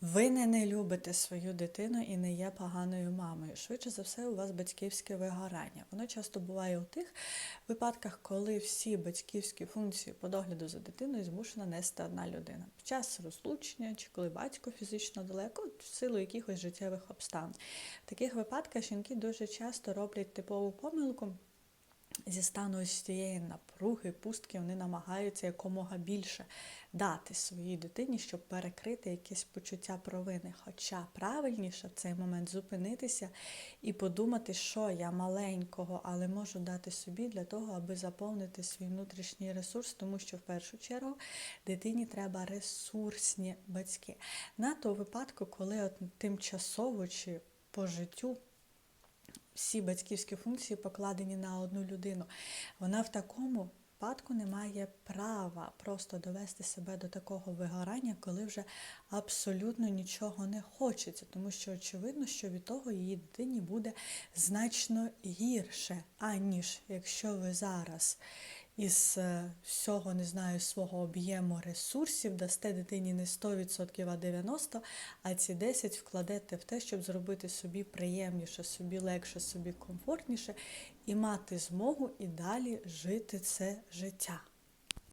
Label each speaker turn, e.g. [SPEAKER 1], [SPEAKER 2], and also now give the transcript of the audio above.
[SPEAKER 1] Ви не, не любите свою дитину і не є поганою мамою. Швидше за все, у вас батьківське вигорання. Воно часто буває у тих випадках, коли всі батьківські функції по догляду за дитиною змушена нести одна людина. Під час розлучення чи коли батько фізично далеко, в силу якихось життєвих обставин. В таких випадках жінки дуже часто роблять типову помилку. Зі стану ось цієї напруги, пустки, вони намагаються якомога більше дати своїй дитині, щоб перекрити якесь почуття провини. Хоча правильніше в цей момент зупинитися і подумати, що я маленького, але можу дати собі для того, аби заповнити свій внутрішній ресурс, тому що в першу чергу дитині треба ресурсні батьки. Нато у випадку, коли от тимчасово чи по життю всі батьківські функції покладені на одну людину. Вона в такому випадку не має права просто довести себе до такого вигорання, коли вже абсолютно нічого не хочеться, тому що очевидно, що від того її дитині буде значно гірше, аніж якщо ви зараз із е, всього, не знаю, свого об'єму ресурсів дасте дитині не 100%, а 90%, а ці 10 вкладете в те, щоб зробити собі приємніше, собі легше, собі комфортніше і мати змогу і далі жити це життя.